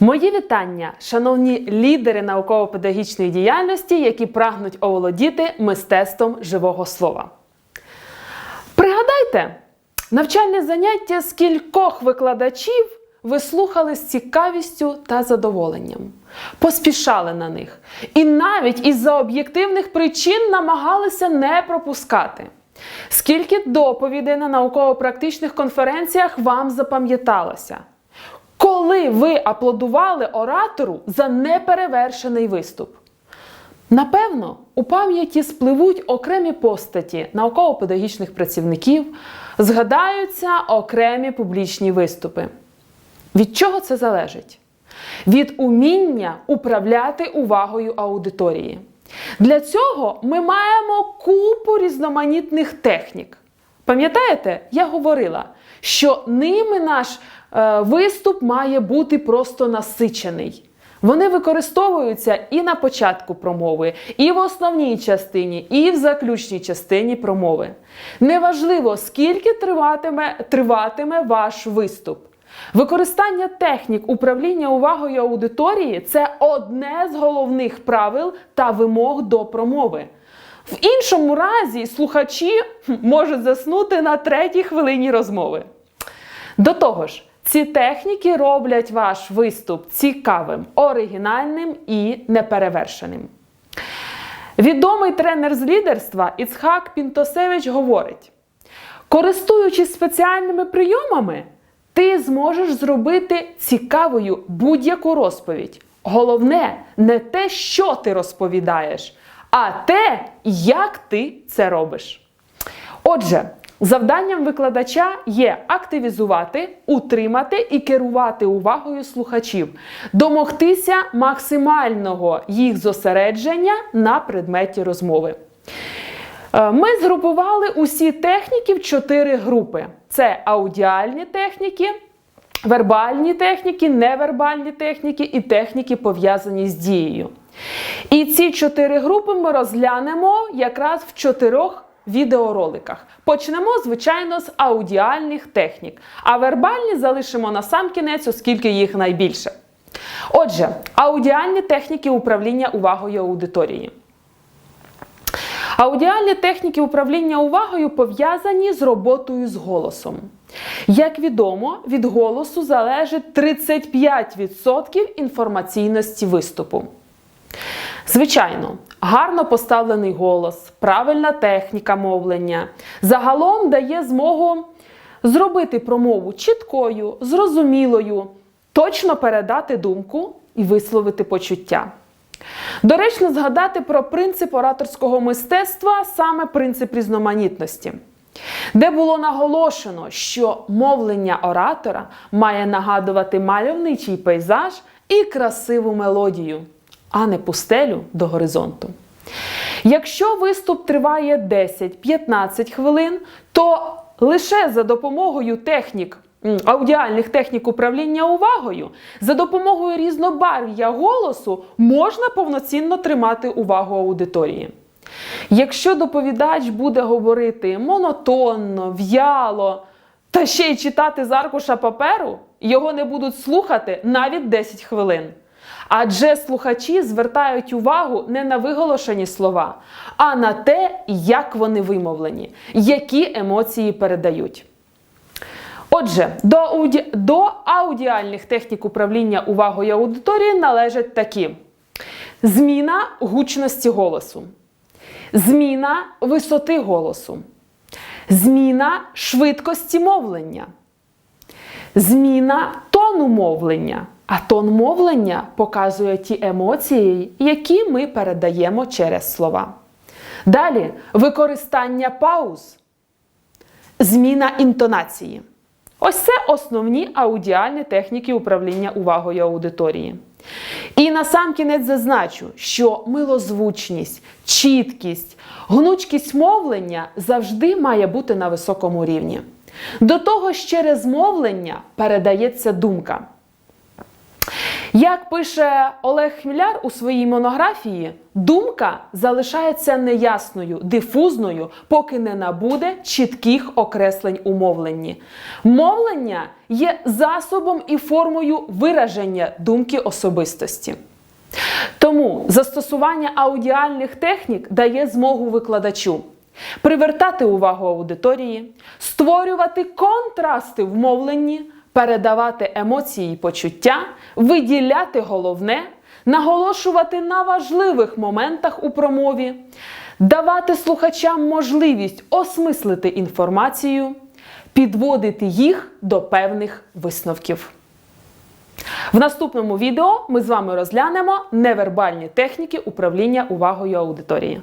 Мої вітання, шановні лідери науково-педагогічної діяльності, які прагнуть оволодіти мистецтвом живого слова. Пригадайте, навчальне заняття з кількох викладачів ви слухали з цікавістю та задоволенням, поспішали на них і навіть із-за об'єктивних причин намагалися не пропускати. Скільки доповідей на науково-практичних конференціях вам запам'яталося? Коли ви аплодували оратору за неперевершений виступ? Напевно, у пам'яті спливуть окремі постаті науково-педагогічних працівників, згадаються окремі публічні виступи. Від чого це залежить? Від уміння управляти увагою аудиторії. Для цього ми маємо купу різноманітних технік. Пам'ятаєте, я говорила, що ними наш виступ має бути просто насичений. Вони використовуються і на початку промови, і в основній частині, і в заключній частині промови. Неважливо, скільки триватиме, триватиме ваш виступ. Використання технік управління увагою аудиторії це одне з головних правил та вимог до промови. В іншому разі слухачі можуть заснути на третій хвилині розмови. До того ж, ці техніки роблять ваш виступ цікавим, оригінальним і неперевершеним. Відомий тренер з лідерства Іцхак Пінтосевич говорить: користуючись спеціальними прийомами, ти зможеш зробити цікавою будь-яку розповідь. Головне не те, що ти розповідаєш, а те, як ти це робиш. Отже, завданням викладача є активізувати, утримати і керувати увагою слухачів, домогтися максимального їх зосередження на предметі розмови. Е, Ми згрупували усі техніки в чотири групи: це аудіальні техніки, вербальні техніки, невербальні техніки і техніки, пов'язані з дією. І ці чотири групи ми розглянемо якраз в чотирьох відеороликах. Почнемо, звичайно, з аудіальних технік, а вербальні залишимо на сам кінець, оскільки їх найбільше. Отже, аудіальні техніки управління увагою аудиторії. Аудіальні техніки управління увагою пов'язані з роботою з голосом. Як відомо, від голосу залежить 35% інформаційності виступу. Звичайно, гарно поставлений голос, правильна техніка мовлення загалом дає змогу зробити промову чіткою, зрозумілою, точно передати думку і висловити почуття. Доречно згадати про принцип ораторського мистецтва, саме принцип різноманітності, де було наголошено, що мовлення оратора має нагадувати мальовничий пейзаж і красиву мелодію, а не пустелю до горизонту. Якщо виступ триває 10-15 хвилин, то лише за допомогою технік аудіальних технік управління увагою, за допомогою різнобарв'я голосу можна повноцінно тримати увагу аудиторії. Якщо доповідач буде говорити монотонно, в'яло та ще й читати з аркуша паперу, його не будуть слухати навіть 10 хвилин. Адже слухачі звертають увагу не на виголошені слова, а на те, як вони вимовлені, які емоції передають. Отже, до, ауді... до аудіальних технік управління увагою аудиторії належать такі: зміна гучності голосу, зміна висоти голосу, зміна швидкості мовлення, зміна тону мовлення. А тон мовлення показує ті емоції, які ми передаємо через слова. Далі використання пауз, зміна інтонації. Ось це основні аудіальні техніки управління увагою аудиторії. І на сам кінець зазначу, що милозвучність, чіткість, гнучкість мовлення завжди має бути на високому рівні. До того ж, через мовлення передається думка. Як пише Олег Хміляр у своїй монографії, думка залишається неясною, дифузною, поки не набуде чітких окреслень у мовленні. Мовлення є засобом і формою вираження думки особистості. Тому застосування аудіальних технік дає змогу викладачу привертати увагу аудиторії, створювати контрасти в мовленні, передавати емоції і почуття, виділяти головне, наголошувати на важливих моментах у промові, давати слухачам можливість осмислити інформацію, підводити їх до певних висновків. В наступному відео ми з вами розглянемо невербальні техніки управління увагою аудиторії.